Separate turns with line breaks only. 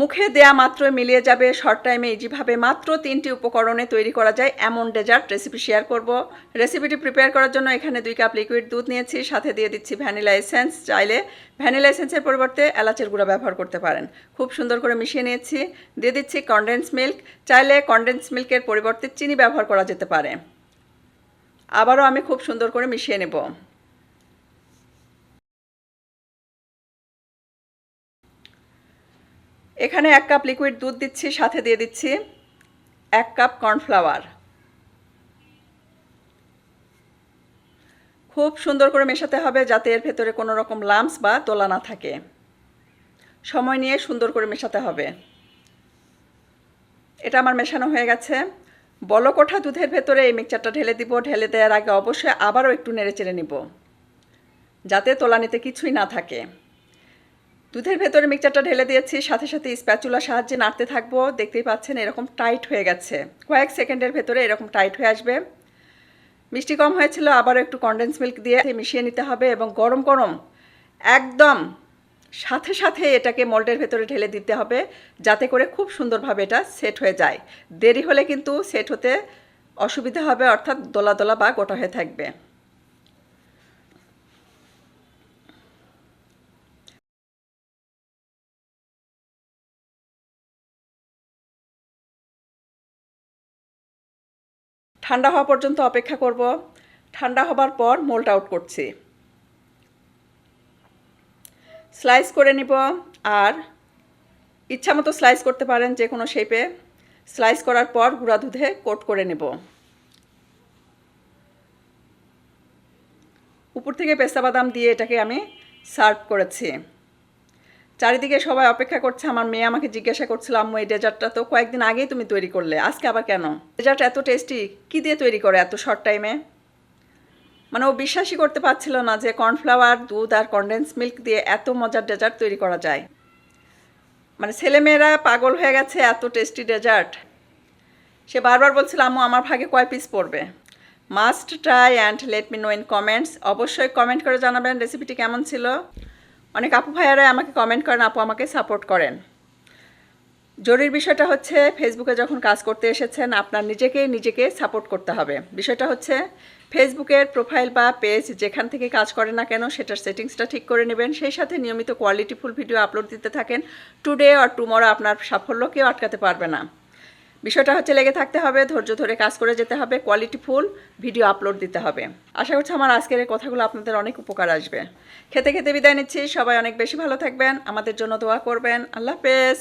মুখে দেয়া মাত্র মিলিয়ে যাবে। শর্ট টাইমে ইজিভাবে মাত্র তিনটি উপকরণে তৈরি করা যায়, এমন ডেজার্ট রেসিপি শেয়ার করব। রেসিপিটি প্রিপেয়ার করার জন্য এখানে দুই কাপ লিকুইড দুধ নিয়েছি, সাথে দিয়ে দিচ্ছি ভ্যানিলা এসেন্স চাইলে ভ্যানিলা এসেন্সের পরিবর্তে এলাচের গুঁড়া ব্যবহার করতে পারেন। খুব সুন্দর করে মিশিয়ে নিয়েছি। দিয়ে দিচ্ছি কনডেন্স মিল্ক চাইলে কনডেন্স মিল্কের পরিবর্তে চিনি ব্যবহার করা যেতে পারে। আবারও আমি খুব সুন্দর করে মিশিয়ে নেব। এখানে এক কাপ লিকুইড দুধ দিচ্ছি, সাথে দিয়ে দিচ্ছি এক কাপ কর্নফ্লাওয়ার খুব সুন্দর করে মেশাতে হবে যাতে এর ভেতরে কোনো রকম লাম্পস বা তোলা না থাকে। সময় নিয়ে সুন্দর করে মেশাতে হবে। এটা আমার মেশানো হয়ে গেছে। বলকোঠা দুধের ভেতরে এই মিক্সচারটা ঢেলে দিব। ঢেলে দেওয়ার আগে অবশ্যই আবারও একটু নেড়ে চেড়ে নিব। যাতে তোলানিতে কিছুই না থাকে। দুধের ভেতরে মিক্সচারটা ঢেলে দিয়েছি, সাথে সাথে স্প্যাচুলার সাহায্যে নাড়তে থাকব। দেখতেই পাচ্ছেন এরকম টাইট হয়ে গেছে। কয়েক সেকেন্ডের ভেতরে এরকম টাইট হয়ে আসবে। মিষ্টি কম হয়েছিল, আবারও একটু কনডেন্স মিল্ক দিয়ে মিশিয়ে নিতে হবে এবং গরম গরম একদম সাথে সাথে এটাকে মোল্ডের ভেতরে ঢেলে দিতে হবে, যাতে করে খুব সুন্দরভাবে এটা সেট হয়ে যায়। দেরি হলে কিন্তু সেট হতে অসুবিধা হবে, অর্থাৎ দোলা দোলা বা গোটা হয়ে থাকবে। ঠান্ডা হওয়া পর্যন্ত অপেক্ষা করব। ঠান্ডা হবার পর মোল্ড আউট করছি। স্লাইস করে নিব আর ইচ্ছা মতো স্লাইস করতে পারেন যে কোনো শেপে। স্লাইস করার পর গুঁড়া দুধে কোট করে নেব। উপর থেকে পেস্তা বাদাম দিয়ে এটাকে আমি সার্ভ করেছি। চারিদিকে সবাই অপেক্ষা করছে, আমার মেয়ে আমাকে জিজ্ঞাসা করছিল, আম্মু, এই ডেজার্টটা তো কয়েকদিন আগেই তুমি তৈরি করলে, আজকে আবার কেন? ডেজার্ট এত টেস্টি কী দিয়ে তৈরি করে এত শর্ট টাইমে মানে ও বিশ্বাসই করতে পারছিল না যে কর্নফ্লাওয়ার দুধ আর কনডেন্স মিল্ক দিয়ে এত মজার ডেজার্ট তৈরি করা যায়। মানে ছেলেমেয়েরা পাগল হয়ে গেছে এত টেস্টি ডেজার্ট। সে বারবার বলছিল, আম্মু, আমার ভাগে কয় পিস পড়বে? Must try and let me know in comments অবশ্যই কমেন্ট করে জানাবেন রেসিপিটি কেমন ছিল? অনেক আপু ভাইয়ারা আমাকে কমেন্ট করেন, আপু আমাকে সাপোর্ট করেন। জরুরি বিষয়টা হচ্ছে ফেসবুকে যখন কাজ করতে এসেছেন, আপনার নিজেকে নিজেকে সাপোর্ট করতে হবে। বিষয়টা হচ্ছে ফেসবুকের প্রোফাইল বা পেজ যেখান থেকে কাজ করে না কেন, সেটার সেটিংসটা ঠিক করে নেবেন। সেই সাথে নিয়মিত কোয়ালিটিফুল ভিডিও আপলোড দিতে থাকেন। টুডে আর টুমরো আপনার সাফল্য কেউ আটকাতে পারবে না। বিষয়টা হচ্ছে লেগে থাকতে হবে, ধৈর্য ধরে কাজ করে যেতে হবে কোয়ালিটি ফুল ভিডিও আপলোড দিতে হবে। আশা করছি আমার আজকের এই কথাগুলো আপনাদের অনেক উপকার আসবে। খেতে খেতে বিদায় নিচ্ছি, সবাই অনেক বেশি ভালো থাকবেন, আমাদের জন্য দোয়া করবেন, আল্লাহ হাফেজ।